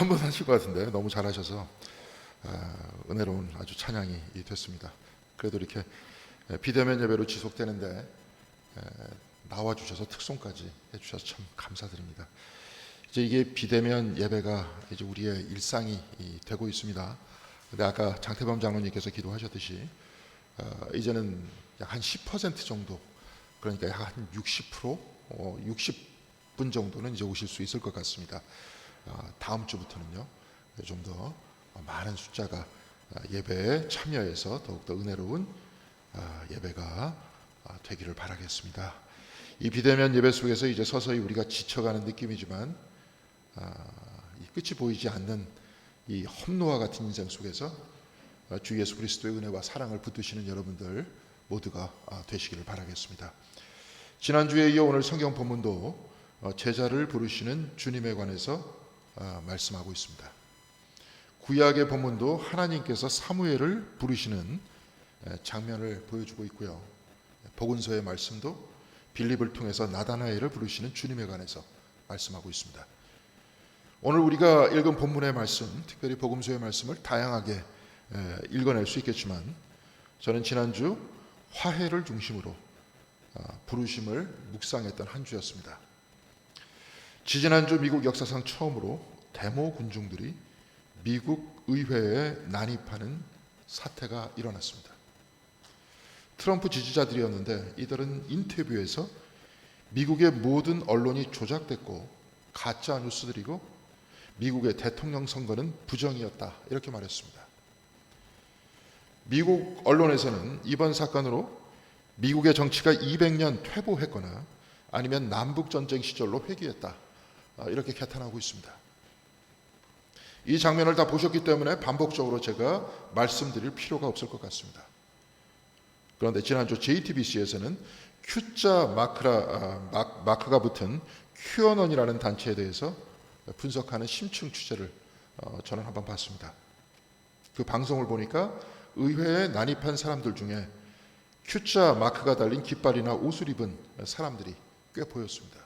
한 번 하실 것 같은데 너무 잘하셔서 아, 은혜로운 아주 찬양이 됐습니다. 그래도 이렇게 비대면 예배로 지속되는데 에, 나와 주셔서 특송까지 해주셔서 참 감사드립니다. 이제 이게 비대면 예배가 이제 우리의 일상이 이, 되고 있습니다. 근데 아까 장태범 장로님께서 기도하셨듯이 어, 이제는 약 한 10% 정도 그러니까 약한60% 어, 60분 정도는 이제 오실 수 있을 것 같습니다. 어, 다음 주부터는요 좀 더 많은 숫자가 어, 예배에 참여해서 더욱더 은혜로운 어, 예배가 어, 되기를 바라겠습니다. 이 비대면 예배 속에서 이제 서서히 우리가 지쳐가는 느낌이지만 아, 이 끝이 보이지 않는 이 험노와 같은 인생 속에서 아, 주 예수 그리스도의 은혜와 사랑을 붙드시는 여러분들 모두가 아, 되시기를 바라겠습니다. 지난주에 이어 오늘 성경 본문도 어, 제자를 부르시는 주님에 관해서 아, 말씀하고 있습니다. 구약의 본문도 하나님께서 사무엘을 부르시는 에, 장면을 보여주고 있고요. 복음서의 말씀도 빌립을 통해서 나다나엘을 부르시는 주님에 관해서 말씀하고 있습니다. 오늘 우리가 읽은 본문의 말씀, 특별히 복음서의 말씀을 다양하게 에, 읽어낼 수 있겠지만 저는 지난주 화해를 중심으로 어, 부르심을 묵상했던 한 주였습니다. 지지난주 미국 역사상 처음으로 데모 군중들이 미국 의회에 난입하는 사태가 일어났습니다. 트럼프 지지자들이었는데 이들은 인터뷰에서 미국의 모든 언론이 조작됐고 가짜 뉴스들이고 미국의 대통령 선거는 부정이었다 이렇게 말했습니다. 미국 언론에서는 이번 사건으로 미국의 정치가 200년 퇴보했거나 아니면 남북 전쟁 시절로 회귀했다 아, 이렇게 개탄하고 있습니다. 이 장면을 다 보셨기 때문에 반복적으로 제가 말씀드릴 필요가 없을 것 같습니다. 그런데 지난주 JTBC에서는 Q자 마크라, 아, 마, 마크가 붙은 큐어넌이라는 단체에 대해서 분석하는 심층 취재를 어, 저는 한번 봤습니다. 그 방송을 보니까 의회에 난입한 사람들 중에 Q자 마크가 달린 깃발이나 옷을 입은 사람들이 꽤 보였습니다.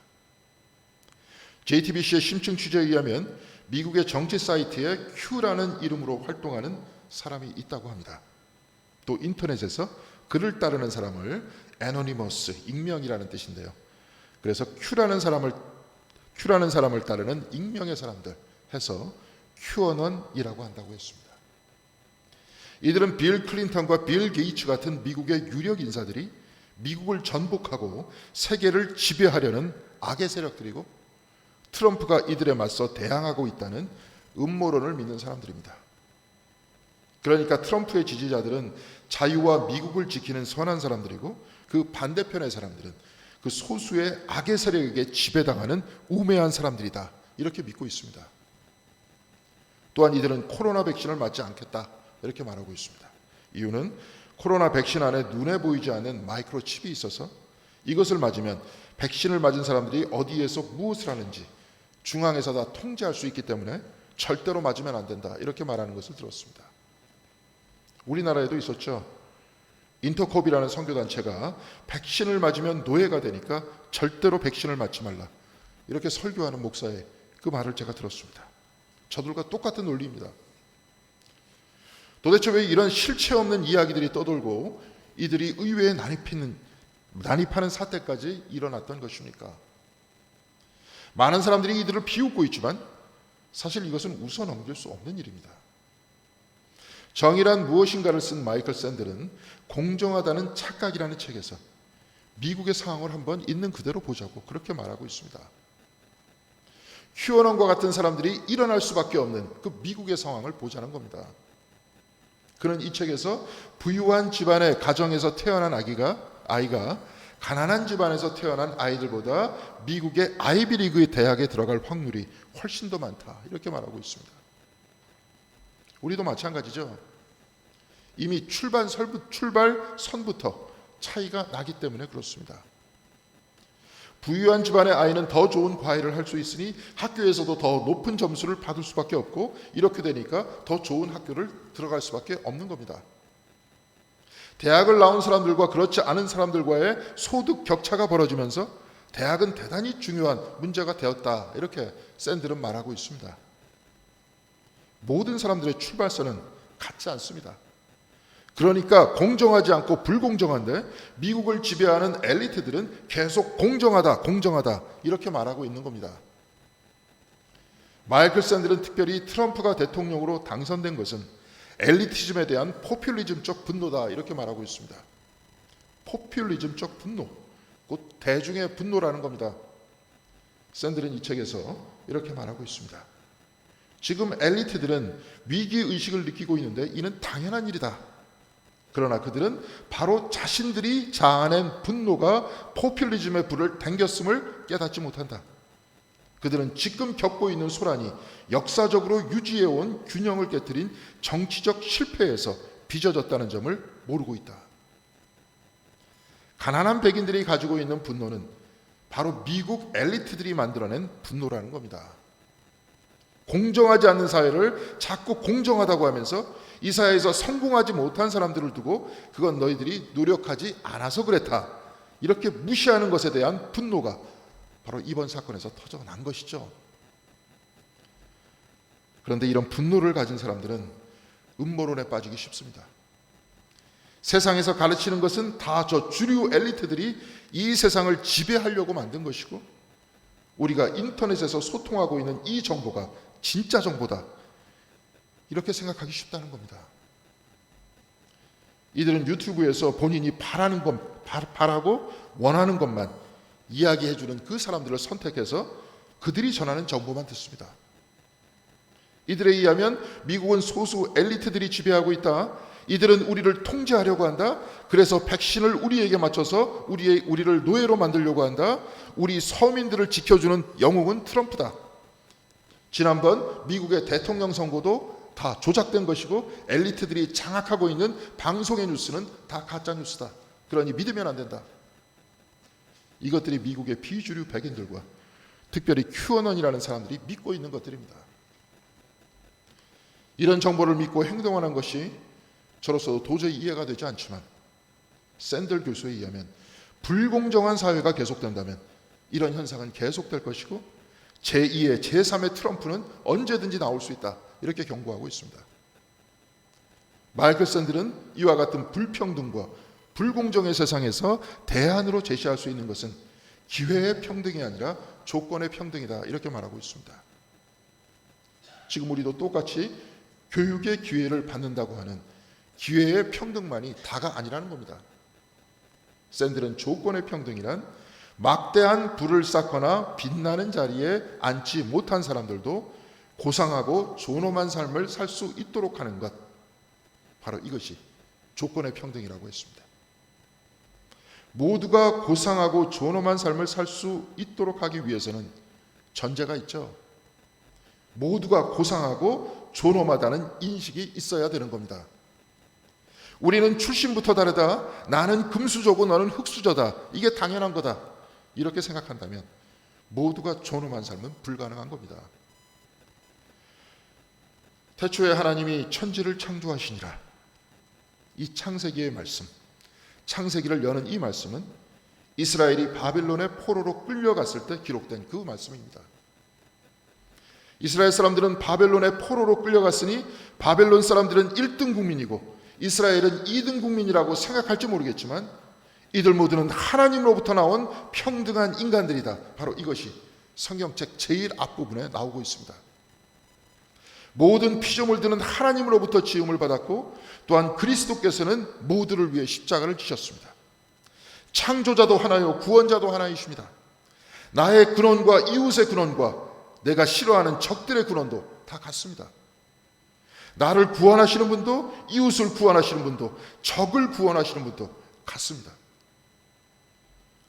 JTBC의 심층 취재에 의하면 미국의 정치 사이트에 Q라는 이름으로 활동하는 사람이 있다고 합니다. 또 인터넷에서 그를 따르는 사람을 애노니머스 익명이라는 뜻인데요. 그래서 Q라는 사람을 Q라는 사람을 따르는 익명의 사람들 해서 큐어넌이라고 한다고 했습니다. 이들은 빌 클린턴과 빌 게이츠 같은 미국의 유력 인사들이 미국을 전복하고 세계를 지배하려는 악의 세력들이고 트럼프가 이들에 맞서 대항하고 있다는 음모론을 믿는 사람들입니다. 그러니까 트럼프의 지지자들은 자유와 미국을 지키는 선한 사람들이고 그 반대편의 사람들은 그 소수의 악의 세력에게 지배당하는 우매한 사람들이다. 이렇게 믿고 있습니다. 또한 이들은 코로나 백신을 맞지 않겠다. 이렇게 말하고 있습니다. 이유는 코로나 백신 안에 눈에 보이지 않는 마이크로 칩이 있어서 이것을 맞으면 백신을 맞은 사람들이 어디에서 무엇을 하는지 중앙에서 다 통제할 수 있기 때문에 절대로 맞으면 안 된다. 이렇게 말하는 것을 들었습니다. 우리나라에도 있었죠. 인터콥이라는 선교단체가 백신을 맞으면 노예가 되니까 절대로 백신을 맞지 말라. 이렇게 설교하는 목사의 그 말을 제가 들었습니다. 저들과 똑같은 논리입니다. 도대체 왜 이런 실체 없는 이야기들이 떠돌고 이들이 난입하는, 난입하는 사태까지 일어났던 것입니까? 많은 사람들이 이들을 비웃고 있지만 사실 이것은 웃어 넘길 수 없는 일입니다. 정의란 무엇인가를 쓴 마이클 샌들은 공정하다는 착각이라는 책에서 미국의 상황을 한번 있는 그대로 보자고 그렇게 말하고 있습니다. 큐어넌과 같은 사람들이 일어날 수밖에 없는 그 미국의 상황을 보자는 겁니다. 그는 이 책에서 부유한 집안의 가정에서 태어난 아기가 아이가 가난한 집안에서 태어난 아이들보다 미국의 아이비리그 대학에 들어갈 확률이 훨씬 더 많다 이렇게 말하고 있습니다. 우리도 마찬가지죠. 이미 출발 설부, 출발 선부터 차이가 나기 때문에 그렇습니다. 부유한 집안의 아이는 더 좋은 과외를 할 수 있으니 학교에서도 더 높은 점수를 받을 수밖에 없고 이렇게 되니까 더 좋은 학교를 들어갈 수밖에 없는 겁니다. 대학을 나온 사람들과 그렇지 않은 사람들과의 소득 격차가 벌어지면서 대학은 대단히 중요한 문제가 되었다. 이렇게 샌들은 말하고 있습니다. 모든 사람들의 출발선은 같지 않습니다. 그러니까 공정하지 않고 불공정한데 미국을 지배하는 엘리트들은 계속 공정하다, 공정하다 이렇게 말하고 있는 겁니다. 마이클 샌들은 특별히 트럼프가 대통령으로 당선된 것은 엘리티즘에 대한 포퓰리즘적 분노다 이렇게 말하고 있습니다. 포퓰리즘적 분노, 곧 대중의 분노라는 겁니다. 샌들은 이 책에서 이렇게 말하고 있습니다. 지금 엘리트들은 위기 의식을 느끼고 있는데 이는 당연한 일이다. 그러나 그들은 바로 자신들이 자아낸 분노가 포퓰리즘의 불을 당겼음을 깨닫지 못한다. 그들은 지금 겪고 있는 소란이 역사적으로 유지해온 균형을 깨뜨린 정치적 실패에서 빚어졌다는 점을 모르고 있다. 가난한 백인들이 가지고 있는 분노는 바로 미국 엘리트들이 만들어낸 분노라는 겁니다. 공정하지 않는 사회를 자꾸 공정하다고 하면서 이 사회에서 성공하지 못한 사람들을 두고 그건 너희들이 노력하지 않아서 그랬다. 이렇게 무시하는 것에 대한 분노가 바로 이번 사건에서 터져난 것이죠. 그런데 이런 분노를 가진 사람들은 음모론에 빠지기 쉽습니다. 세상에서 가르치는 것은 다 저 주류 엘리트들이 이 세상을 지배하려고 만든 것이고 우리가 인터넷에서 소통하고 있는 이 정보가 진짜 정보다. 이렇게 생각하기 쉽다는 겁니다. 이들은 유튜브에서 본인이 바라는 것, 바라고 원하는 것만 이야기해 주는 그 사람들을 선택해서 그들이 전하는 정보만 듣습니다. 이들에 의하면 미국은 소수 엘리트들이 지배하고 있다. 이들은 우리를 통제하려고 한다. 그래서 백신을 우리에게 맞춰서 우리의 우리를 노예로 만들려고 한다. 우리 서민들을 지켜주는 영웅은 트럼프다. 지난번 미국의 대통령 선거도 다 조작된 것이고 엘리트들이 장악하고 있는 방송의 뉴스는 다 가짜 뉴스다. 그러니 믿으면 안 된다. 이것들이 미국의 비주류 백인들과 특별히 큐어넌이라는 사람들이 믿고 있는 것들입니다. 이런 정보를 믿고 행동하는 것이 저로서 도저히 이해가 되지 않지만 샌들 교수에 의하면 불공정한 사회가 계속된다면 이런 현상은 계속될 것이고 제2의 제3의 트럼프는 언제든지 나올 수 있다. 이렇게 경고하고 있습니다. 마이클 샌들은 이와 같은 불평등과 불공정의 세상에서 대안으로 제시할 수 있는 것은 기회의 평등이 아니라 조건의 평등이다. 이렇게 말하고 있습니다. 지금 우리도 똑같이 교육의 기회를 받는다고 하는 기회의 평등만이 다가 아니라는 겁니다. 샌들은 조건의 평등이란 막대한 불을 쌓거나 빛나는 자리에 앉지 못한 사람들도 고상하고 존엄한 삶을 살 수 있도록 하는 것. 바로 이것이 조건의 평등이라고 했습니다. 모두가 고상하고 존엄한 삶을 살 수 있도록 하기 위해서는 전제가 있죠. 모두가 고상하고 존엄하다는 인식이 있어야 되는 겁니다. 우리는 출신부터 다르다. 나는 금수저고 너는 흙수저다. 이게 당연한 거다. 이렇게 생각한다면 모두가 존엄한 삶은 불가능한 겁니다. 태초에 하나님이 천지를 창조하시니라. 이 창세기의 말씀, 창세기를 여는 이 말씀은 이스라엘이 바빌론의 포로로 끌려갔을 때 기록된 그 말씀입니다. 이스라엘 사람들은 바벨론의 포로로 끌려갔으니 바벨론 사람들은 1등 국민이고 이스라엘은 2등 국민이라고 생각할지 모르겠지만 이들 모두는 하나님으로부터 나온 평등한 인간들이다. 바로 이것이 성경책 제일 앞부분에 나오고 있습니다. 모든 피조물 들은 하나님으로부터 지음을 받았고 또한 그리스도께서는 모두를 위해 십자가를 지셨습니다. 창조자도 하나요 구원자도 하나이십니다. 나의 근원과 이웃의 근원과 내가 싫어하는 적들의 근원도 다 같습니다. 나를 구원하시는 분도 이웃을 구원하시는 분도 적을 구원하시는 분도 같습니다.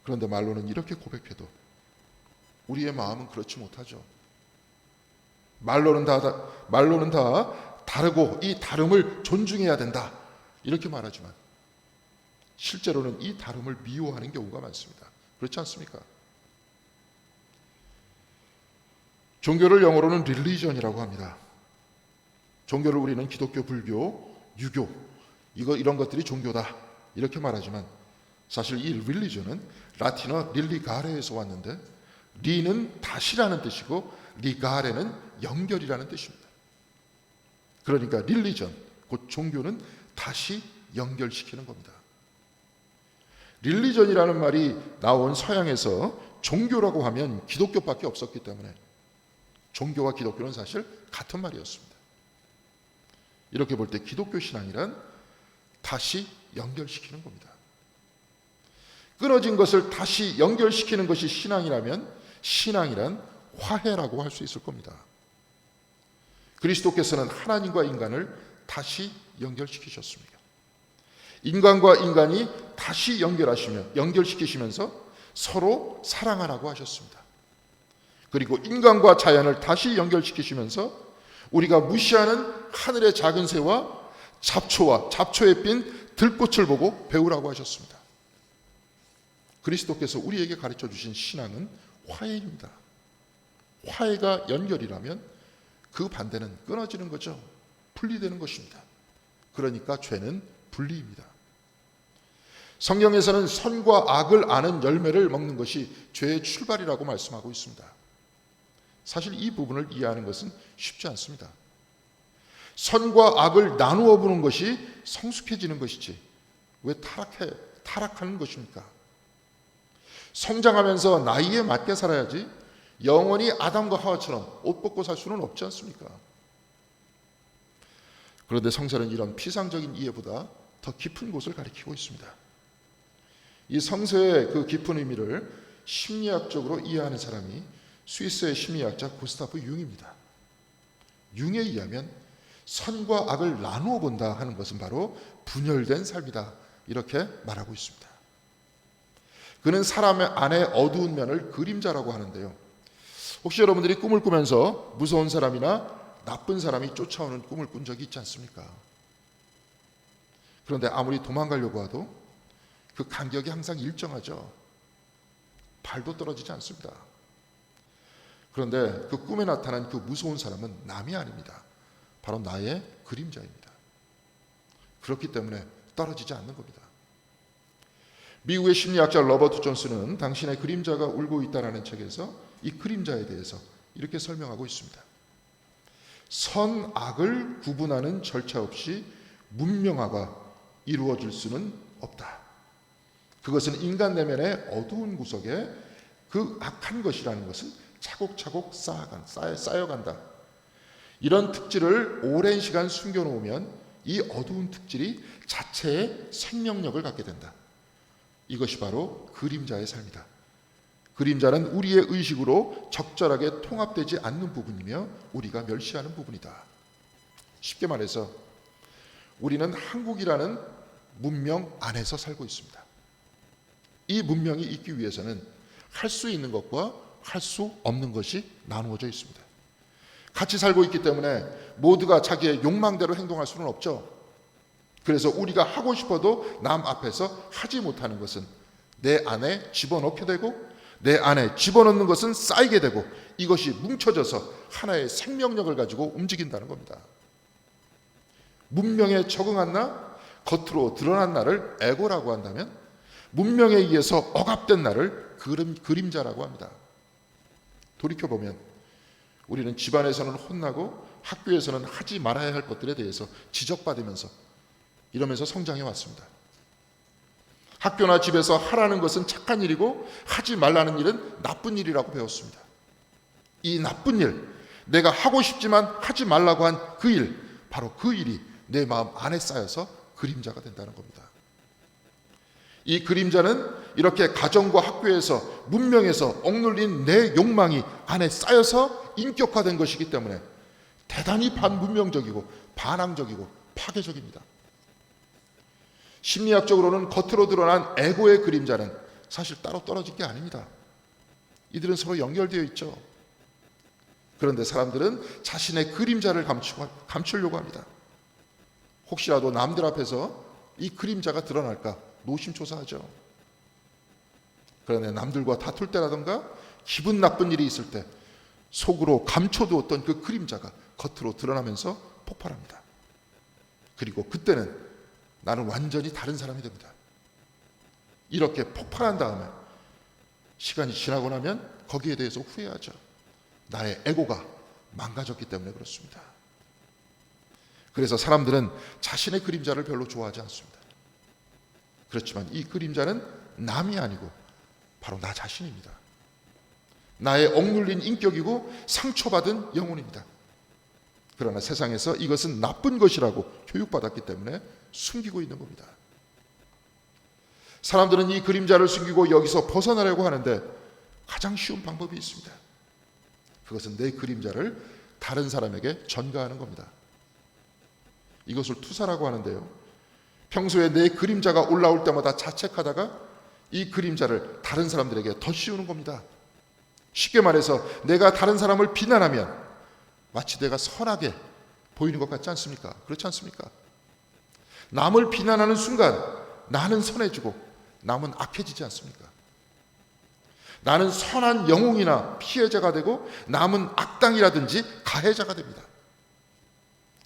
그런데 말로는 이렇게 고백해도 우리의 마음은 그렇지 못하죠. 말로는 다, 말로는 다 다르고 이 다름을 존중해야 된다. 이렇게 말하지만 실제로는 이 다름을 미워하는 경우가 많습니다. 그렇지 않습니까? 종교를 영어로는 릴리전이라고 합니다. 종교를 우리는 기독교, 불교, 유교 이거 이런 것들이 종교다 이렇게 말하지만 사실 이 릴리전은 라틴어 릴리가레에서 왔는데 리는 다시라는 뜻이고 리가레는 연결이라는 뜻입니다. 그러니까 릴리전, 곧 종교는 다시 연결시키는 겁니다. 릴리전이라는 말이 나온 서양에서 종교라고 하면 기독교밖에 없었기 때문에 종교와 기독교는 사실 같은 말이었습니다. 이렇게 볼 때 기독교 신앙이란 다시 연결시키는 겁니다. 끊어진 것을 다시 연결시키는 것이 신앙이라면 신앙이란 화해라고 할 수 있을 겁니다. 그리스도께서는 하나님과 인간을 다시 연결시키셨습니다. 인간과 인간이 다시 연결하시며 연결시키시면서 서로 사랑하라고 하셨습니다. 그리고 인간과 자연을 다시 연결시키시면서 우리가 무시하는 하늘의 작은 새와 잡초와 잡초에 핀 들꽃을 보고 배우라고 하셨습니다. 그리스도께서 우리에게 가르쳐 주신 신앙은 화해입니다. 화해가 연결이라면 그 반대는 끊어지는 거죠. 분리되는 것입니다. 그러니까 죄는 분리입니다. 성경에서는 선과 악을 아는 열매를 먹는 것이 죄의 출발이라고 말씀하고 있습니다. 사실 이 부분을 이해하는 것은 쉽지 않습니다. 선과 악을 나누어 보는 것이 성숙해지는 것이지 왜 타락해 타락하는 것입니까? 성장하면서 나이에 맞게 살아야지 영원히 아담과 하와처럼 옷 벗고 살 수는 없지 않습니까? 그런데 성서는 이런 피상적인 이해보다 더 깊은 곳을 가리키고 있습니다. 이 성서의 그 깊은 의미를 심리학적으로 이해하는 사람이 스위스의 심리학자 구스타프 융입니다. 융에 의하면 선과 악을 나누어 본다 하는 것은 바로 분열된 삶이다. 이렇게 말하고 있습니다. 그는 사람의 안에 어두운 면을 그림자라고 하는데요. 혹시 여러분들이 꿈을 꾸면서 무서운 사람이나 나쁜 사람이 쫓아오는 꿈을 꾼 적이 있지 않습니까? 그런데 아무리 도망가려고 해도 그 간격이 항상 일정하죠. 발도 떨어지지 않습니다. 그런데 그 꿈에 나타난 그 무서운 사람은 남이 아닙니다. 바로 나의 그림자입니다. 그렇기 때문에 떨어지지 않는 겁니다. 미국의 심리학자 러버트 존스는 당신의 그림자가 울고 있다라는 책에서 이 그림자에 대해서 이렇게 설명하고 있습니다. 선, 악을 구분하는 절차 없이 문명화가 이루어질 수는 없다. 그것은 인간 내면의 어두운 구석에 그 악한 것이라는 것은 차곡차곡 쌓아간, 쌓여, 쌓여간다. 이런 특질을 오랜 시간 숨겨놓으면 이 어두운 특질이 자체의 생명력을 갖게 된다. 이것이 바로 그림자의 삶이다. 그림자는 우리의 의식으로 적절하게 통합되지 않는 부분이며 우리가 멸시하는 부분이다. 쉽게 말해서 우리는 한국이라는 문명 안에서 살고 있습니다. 이 문명이 있기 위해서는 할 수 있는 것과 할 수 없는 것이 나누어져 있습니다. 같이 살고 있기 때문에 모두가 자기의 욕망대로 행동할 수는 없죠. 그래서 우리가 하고 싶어도 남 앞에서 하지 못하는 것은 내 안에 집어넣게 되고 내 안에 집어넣는 것은 쌓이게 되고 이것이 뭉쳐져서 하나의 생명력을 가지고 움직인다는 겁니다. 문명에 적응한 나, 겉으로 드러난 나를 에고라고 한다면 문명에 의해서 억압된 나를 그림, 그림자라고 합니다. 돌이켜보면 우리는 집안에서는 혼나고 학교에서는 하지 말아야 할 것들에 대해서 지적받으면서 이러면서 성장해 왔습니다. 학교나 집에서 하라는 것은 착한 일이고 하지 말라는 일은 나쁜 일이라고 배웠습니다. 이 나쁜 일, 내가 하고 싶지만 하지 말라고 한 그 일, 바로 그 일이 내 마음 안에 쌓여서 그림자가 된다는 겁니다. 이 그림자는 이렇게 가정과 학교에서 문명에서 억눌린 내 욕망이 안에 쌓여서 인격화된 것이기 때문에 대단히 반문명적이고 반항적이고 파괴적입니다. 심리학적으로는 겉으로 드러난 에고의 그림자는 사실 따로 떨어진 게 아닙니다. 이들은 서로 연결되어 있죠. 그런데 사람들은 자신의 그림자를 감추고, 감추려고 합니다. 혹시라도 남들 앞에서 이 그림자가 드러날까 노심초사하죠. 그러나 남들과 다툴 때라든가 기분 나쁜 일이 있을 때 속으로 감춰두었던 그 그림자가 겉으로 드러나면서 폭발합니다. 그리고 그때는 나는 완전히 다른 사람이 됩니다. 이렇게 폭발한 다음에 시간이 지나고 나면 거기에 대해서 후회하죠. 나의 에고가 망가졌기 때문에 그렇습니다. 그래서 사람들은 자신의 그림자를 별로 좋아하지 않습니다. 그렇지만 이 그림자는 남이 아니고 바로 나 자신입니다. 나의 억눌린 인격이고 상처받은 영혼입니다. 그러나 세상에서 이것은 나쁜 것이라고 교육받았기 때문에 숨기고 있는 겁니다. 사람들은 이 그림자를 숨기고 여기서 벗어나려고 하는데 가장 쉬운 방법이 있습니다. 그것은 내 그림자를 다른 사람에게 전가하는 겁니다. 이것을 투사라고 하는데요. 평소에 내 그림자가 올라올 때마다 자책하다가 이 그림자를 다른 사람들에게 더 씌우는 겁니다. 쉽게 말해서 내가 다른 사람을 비난하면 마치 내가 선하게 보이는 것 같지 않습니까? 그렇지 않습니까? 남을 비난하는 순간 나는 선해지고 남은 악해지지 않습니까? 나는 선한 영웅이나 피해자가 되고 남은 악당이라든지 가해자가 됩니다.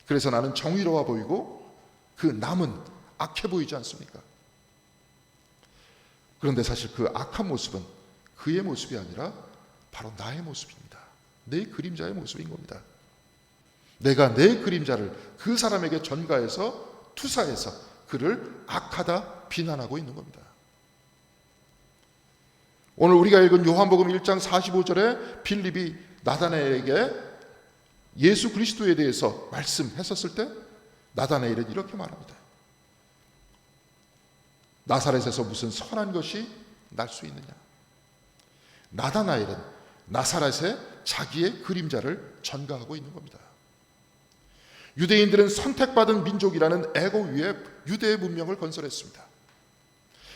그래서 나는 정의로워 보이고 그 남은 악해 보이지 않습니까? 그런데 사실 그 악한 모습은 그의 모습이 아니라 바로 나의 모습입니다. 내 그림자의 모습인 겁니다. 내가 내 그림자를 그 사람에게 전가해서 투사해서 그를 악하다 비난하고 있는 겁니다. 오늘 우리가 읽은 요한복음 1장 45절에 빌립이 나다나엘에게 예수 그리스도에 대해서 말씀했었을 때 나다나엘은 이렇게 말합니다. 나사렛에서 무슨 선한 것이 날 수 있느냐? 나다나엘은 나사렛에 자기의 그림자를 전가하고 있는 겁니다. 유대인들은 선택받은 민족이라는 에고 위에 유대의 문명을 건설했습니다.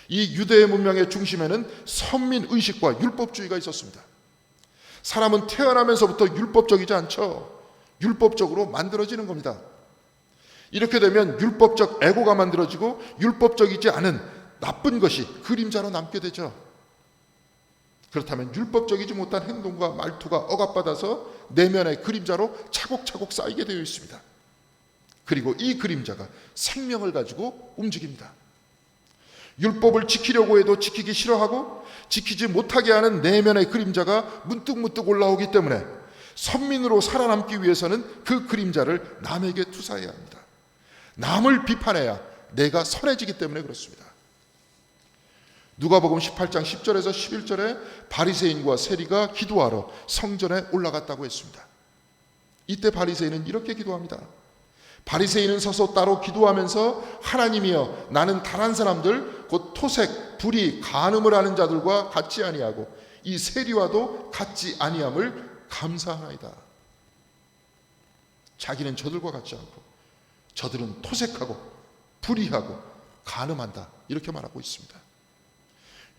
이 유대의 문명의 중심에는 선민 의식과 율법주의가 있었습니다. 사람은 태어나면서부터 율법적이지 않죠. 율법적으로 만들어지는 겁니다. 이렇게 되면 율법적 에고가 만들어지고 율법적이지 않은 나쁜 것이 그림자로 남게 되죠. 그렇다면 율법적이지 못한 행동과 말투가 억압받아서 내면의 그림자로 차곡차곡 쌓이게 되어 있습니다. 그리고 이 그림자가 생명을 가지고 움직입니다. 율법을 지키려고 해도 지키기 싫어하고 지키지 못하게 하는 내면의 그림자가 문득 문득 올라오기 때문에 선민으로 살아남기 위해서는 그 그림자를 남에게 투사해야 합니다. 남을 비판해야 내가 선해지기 때문에 그렇습니다. 누가복음 18장 10절에서 11절에 바리새인과 세리가 기도하러 성전에 올라갔다고 했습니다. 이때 바리새인은 이렇게 기도합니다. 바리새인은 서서 따로 기도하면서 하나님이여 나는 다른 사람들 곧 토색 불이 간음을 하는 자들과 같지 아니하고 이 세리와도 같지 아니함을 감사하나이다. 자기는 저들과 같지 않고 저들은 토색하고 불의하고 간음한다 이렇게 말하고 있습니다.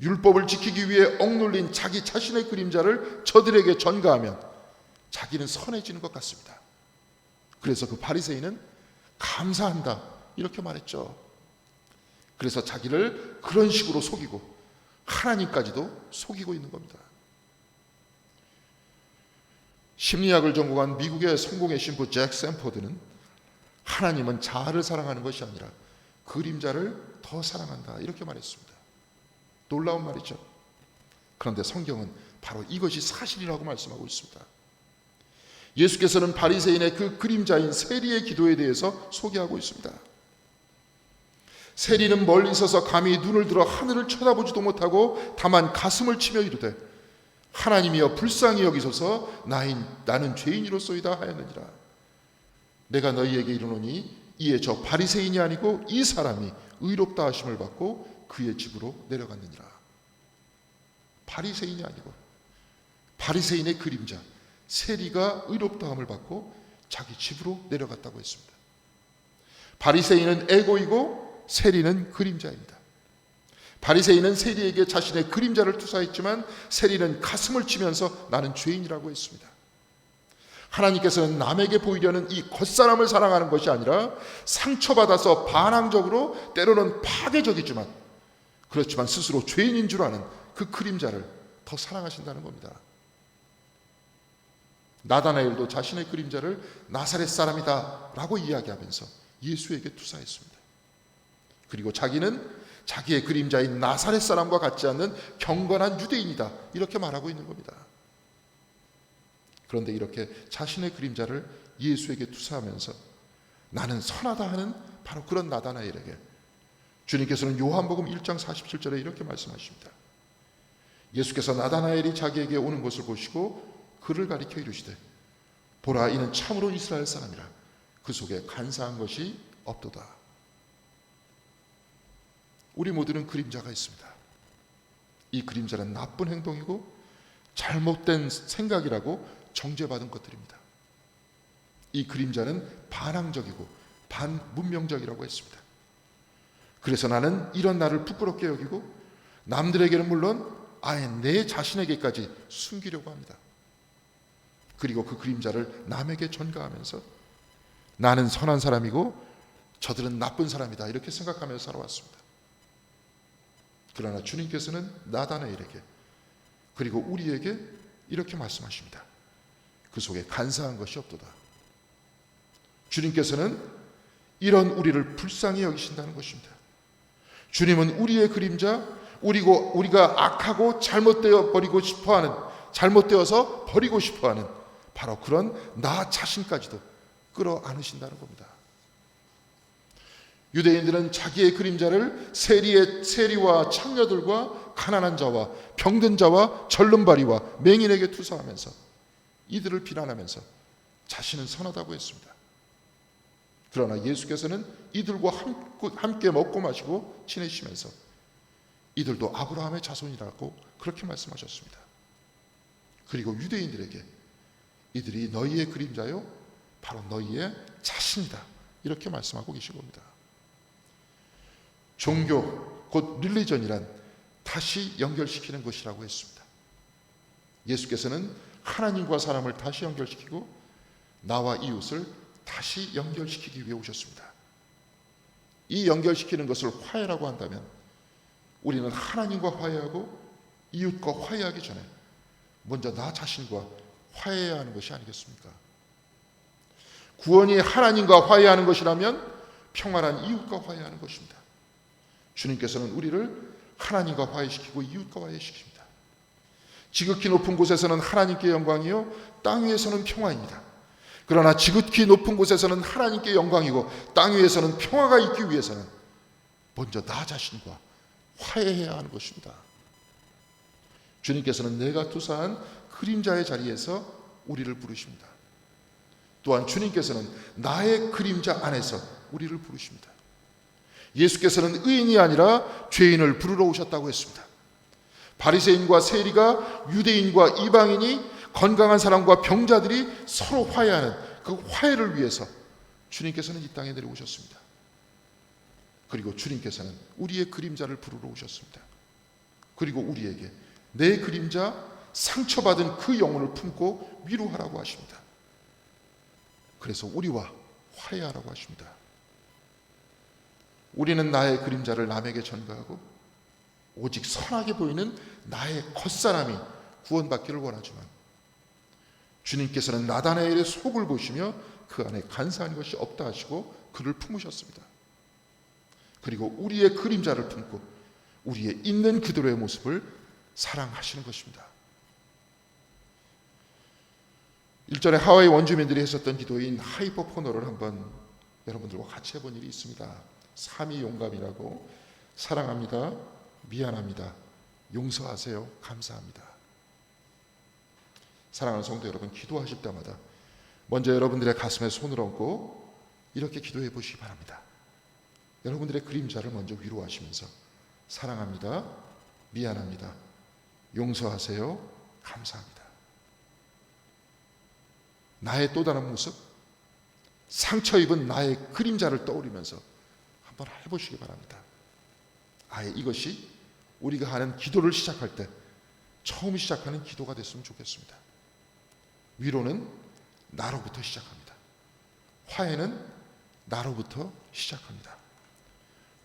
율법을 지키기 위해 억눌린 자기 자신의 그림자를 저들에게 전가하면 자기는 선해지는 것 같습니다. 그래서 그 바리새인은 감사한다. 이렇게 말했죠. 그래서 자기를 그런 식으로 속이고 하나님까지도 속이고 있는 겁니다. 심리학을 전공한 미국의 성공의 신부 잭 샘포드는 하나님은 자아를 사랑하는 것이 아니라 그림자를 더 사랑한다. 이렇게 말했습니다. 놀라운 말이죠. 그런데 성경은 바로 이것이 사실이라고 말씀하고 있습니다. 예수께서는 바리새인의 그 그림자인 세리의 기도에 대해서 소개하고 있습니다. 세리는 멀리 있어서 감히 눈을 들어 하늘을 쳐다보지도 못하고 다만 가슴을 치며 이르되 하나님이여 불쌍히 여기소서 나인 나는 죄인이로소이다 하였느니라. 내가 너희에게 이르노니 이에 저 바리새인이 아니고 이 사람이 의롭다 하심을 받고 그의 집으로 내려갔느니라. 바리새인이 아니고 바리새인의 그림자 세리가 의롭다함을 받고 자기 집으로 내려갔다고 했습니다. 바리새인은 에고이고 세리는 그림자입니다. 바리새인은 세리에게 자신의 그림자를 투사했지만 세리는 가슴을 치면서 나는 죄인이라고 했습니다. 하나님께서는 남에게 보이려는 이 겉사람을 사랑하는 것이 아니라 상처받아서 반항적으로 때로는 파괴적이지만 그렇지만 스스로 죄인인 줄 아는 그 그림자를 더 사랑하신다는 겁니다. 나다나엘도 자신의 그림자를 나사렛 사람이다 라고 이야기하면서 예수에게 투사했습니다. 그리고 자기는 자기의 그림자인 나사렛 사람과 같지 않는 경건한 유대인이다 이렇게 말하고 있는 겁니다. 그런데 이렇게 자신의 그림자를 예수에게 투사하면서 나는 선하다 하는 바로 그런 나다나엘에게 주님께서는 요한복음 1장 47절에 이렇게 말씀하십니다. 예수께서 나다나엘이 자기에게 오는 것을 보시고 그를 가리켜 이르시되 보라 이는 참으로 이스라엘 사람이라 그 속에 간사한 것이 없도다. 우리 모두는 그림자가 있습니다. 이 그림자는 나쁜 행동이고 잘못된 생각이라고 정죄받은 것들입니다. 이 그림자는 반항적이고 반문명적이라고 했습니다. 그래서 나는 이런 나를 부끄럽게 여기고 남들에게는 물론 아예 내 자신에게까지 숨기려고 합니다. 그리고 그 그림자를 남에게 전가하면서 나는 선한 사람이고 저들은 나쁜 사람이다 이렇게 생각하면서 살아왔습니다. 그러나 주님께서는 나다나엘에게 그리고 우리에게 이렇게 말씀하십니다. 그 속에 간사한 것이 없도다. 주님께서는 이런 우리를 불쌍히 여기신다는 것입니다. 주님은 우리의 그림자, 우리고 우리가 악하고 잘못되어 버리고 싶어하는 잘못되어서 버리고 싶어하는 바로 그런 나 자신까지도 끌어안으신다는 겁니다. 유대인들은 자기의 그림자를 세리의 세리와 창녀들과 가난한 자와 병든 자와 절름발이와 맹인에게 투사하면서 이들을 비난하면서 자신은 선하다고 했습니다. 그러나 예수께서는 이들과 함께 먹고 마시고 지내시면서 이들도 아브라함의 자손이라고 그렇게 말씀하셨습니다. 그리고 유대인들에게 이들이 너희의 그림자요 바로 너희의 자신이다 이렇게 말씀하고 계신 겁니다. 종교 곧 릴리전이란 다시 연결시키는 것이라고 했습니다. 예수께서는 하나님과 사람을 다시 연결시키고 나와 이웃을 다시 연결시키기 위해 오셨습니다. 이 연결시키는 것을 화해라고 한다면 우리는 하나님과 화해하고 이웃과 화해하기 전에 먼저 나 자신과 화해해야 하는 것이 아니겠습니까? 구원이 하나님과 화해하는 것이라면 평안한 이웃과 화해하는 것입니다. 주님께서는 우리를 하나님과 화해시키고 이웃과 화해시킵니다. 지극히 높은 곳에서는 하나님께 영광이요 땅 위에서는 평화입니다. 그러나 지극히 높은 곳에서는 하나님께 영광이고 땅 위에서는 평화가 있기 위해서는 먼저 나 자신과 화해해야 하는 것입니다. 주님께서는 내가 투사한 그림자의 자리에서 우리를 부르십니다. 또한 주님께서는 나의 그림자 안에서 우리를 부르십니다. 예수께서는 의인이 아니라 죄인을 부르러 오셨다고 했습니다. 바리새인과 세리가 유대인과 이방인이 건강한 사람과 병자들이 서로 화해하는 그 화해를 위해서 주님께서는 이 땅에 내려오셨습니다. 그리고 주님께서는 우리의 그림자를 부르러 오셨습니다. 그리고 우리에게 내 그림자 상처받은 그 영혼을 품고 위로하라고 하십니다. 그래서 우리와 화해하라고 하십니다. 우리는 나의 그림자를 남에게 전가하고 오직 선하게 보이는 나의 겉사람이 구원받기를 원하지만 주님께서는 나다나엘의 속을 보시며 그 안에 간사한 것이 없다 하시고 그를 품으셨습니다. 그리고 우리의 그림자를 품고 우리의 있는 그대로의 모습을 사랑하시는 것입니다. 일전에 하와이 원주민들이 했었던 기도인 하이퍼포너를 한번 여러분들과 같이 해본 일이 있습니다. 삼위 용감이라고 사랑합니다. 미안합니다. 용서하세요. 감사합니다. 사랑하는 성도 여러분, 기도하실 때마다 먼저 여러분들의 가슴에 손을 얹고 이렇게 기도해 보시기 바랍니다. 여러분들의 그림자를 먼저 위로하시면서 사랑합니다. 미안합니다. 용서하세요. 감사합니다. 나의 또 다른 모습, 상처 입은 나의 그림자를 떠올리면서 한번 해보시기 바랍니다. 아예 이것이 우리가 하는 기도를 시작할 때 처음 시작하는 기도가 됐으면 좋겠습니다. 위로는 나로부터 시작합니다. 화해는 나로부터 시작합니다.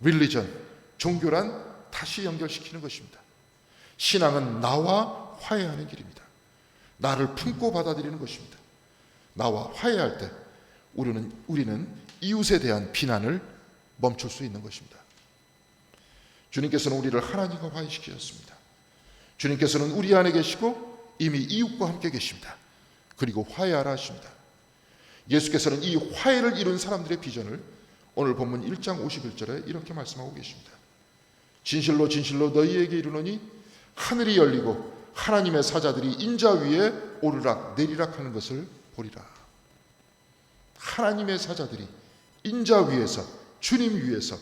릴리전, 종교란 다시 연결시키는 것입니다. 신앙은 나와 화해하는 길입니다. 나를 품고 받아들이는 것입니다. 나와 화해할 때 우리는, 우리는 이웃에 대한 비난을 멈출 수 있는 것입니다. 주님께서는 우리를 하나님과 화해시키셨습니다. 주님께서는 우리 안에 계시고 이미 이웃과 함께 계십니다. 그리고 화해하라 하십니다. 예수께서는 이 화해를 이룬 사람들의 비전을 오늘 본문 1장 51절에 이렇게 말씀하고 계십니다. 진실로 진실로 너희에게 이르노니 하늘이 열리고 하나님의 사자들이 인자 위에 오르락 내리락 하는 것을 보리라. 하나님의 사자들이 인자 위에서 주님 위에서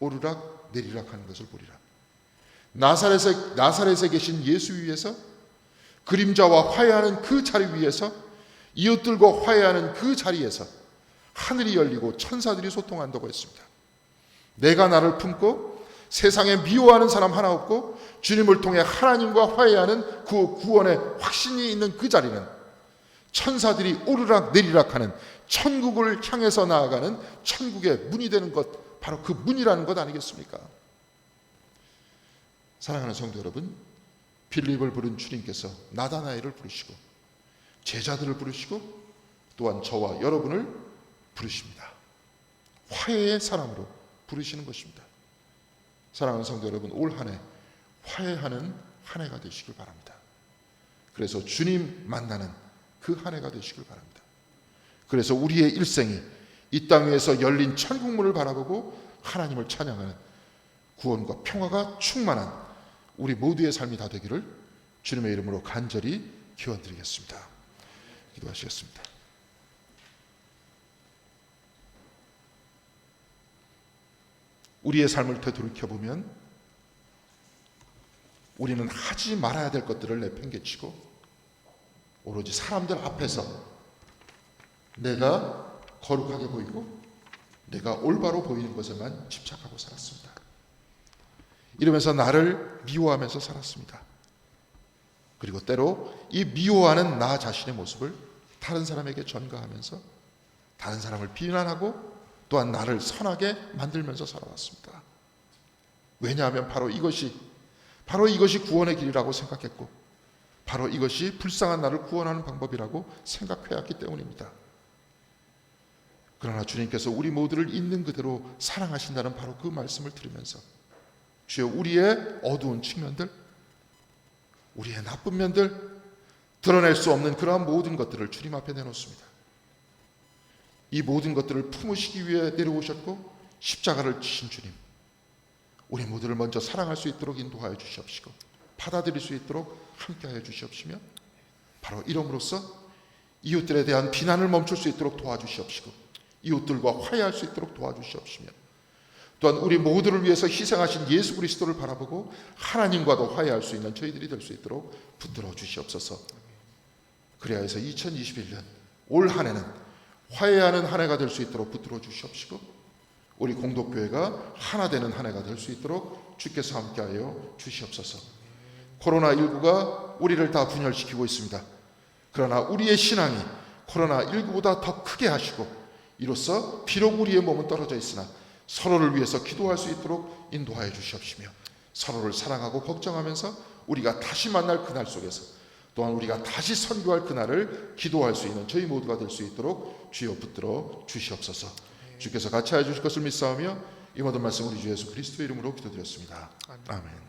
오르락 내리락 하는 것을 보리라. 나사렛에 나사렛에 계신 예수 위에서 그림자와 화해하는 그 자리 위에서 이웃들과 화해하는 그 자리에서 하늘이 열리고 천사들이 소통한다고 했습니다. 내가 나를 품고 세상에 미워하는 사람 하나 없고 주님을 통해 하나님과 화해하는 그 구원의 확신이 있는 그 자리는 천사들이 오르락 내리락 하는 천국을 향해서 나아가는 천국의 문이 되는 것 바로 그 문이라는 것 아니겠습니까? 사랑하는 성도 여러분, 빌립을 부른 주님께서 나다나엘을 부르시고 제자들을 부르시고 또한 저와 여러분을 부르십니다. 화해의 사람으로 부르시는 것입니다. 사랑하는 성도 여러분, 올 한해 화해하는 한 해가 되시길 바랍니다. 그래서 주님 만나는 그 한 해가 되시길 바랍니다. 그래서 우리의 일생이 이 땅 위에서 열린 천국문을 바라보고 하나님을 찬양하는 구원과 평화가 충만한 우리 모두의 삶이 다 되기를 주님의 이름으로 간절히 기원드리겠습니다. 기도하시겠습니다. 우리의 삶을 되돌이켜 보면 우리는 하지 말아야 될 것들을 내팽개치고 오로지 사람들 앞에서 내가 거룩하게 보이고 내가 올바로 보이는 것에만 집착하고 살았습니다. 이러면서 나를 미워하면서 살았습니다. 그리고 때로 이 미워하는 나 자신의 모습을 다른 사람에게 전가하면서 다른 사람을 비난하고 또한 나를 선하게 만들면서 살아왔습니다. 왜냐하면 바로 이것이 바로 이것이 구원의 길이라고 생각했고 바로 이것이 불쌍한 나를 구원하는 방법이라고 생각해 왔기 때문입니다. 그러나 주님께서 우리 모두를 있는 그대로 사랑하신다는 바로 그 말씀을 들으면서 주여 우리의 어두운 측면들, 우리의 나쁜 면들, 드러낼 수 없는 그러한 모든 것들을 주님 앞에 내놓습니다. 이 모든 것들을 품으시기 위해 내려오셨고 십자가를 지신 주님, 우리 모두를 먼저 사랑할 수 있도록 인도하여 주시옵시고 받아들일 수 있도록 함께 하여 주시옵시며 바로 이름으로써 이웃들에 대한 비난을 멈출 수 있도록 도와주시옵시고 이웃들과 화해할 수 있도록 도와주시옵시며 또한 우리 모두를 위해서 희생하신 예수 그리스도를 바라보고 하나님과도 화해할 수 있는 저희들이 될 수 있도록 붙들어 주시옵소서. 그래야 해서 2021년 올 한 해는 화해하는 한 해가 될 수 있도록 붙들어 주시옵시고 우리 공동교회가 하나 되는 한 해가 될 수 있도록 주께서 함께하여 주시옵소서. 코로나19가 우리를 다 분열시키고 있습니다. 그러나 우리의 신앙이 코로나19보다 더 크게 하시고 이로써 비록 우리의 몸은 떨어져 있으나 서로를 위해서 기도할 수 있도록 인도하여 주시옵시며 서로를 사랑하고 걱정하면서 우리가 다시 만날 그날 속에서 또한 우리가 다시 선교할 그날을 기도할 수 있는 저희 모두가 될 수 있도록 주여 붙들어 주시옵소서. 주께서 같이 하여 주실 것을 믿사오며 이 모든 말씀 우리 주 예수 그리스도의 이름으로 기도드렸습니다. 아멘.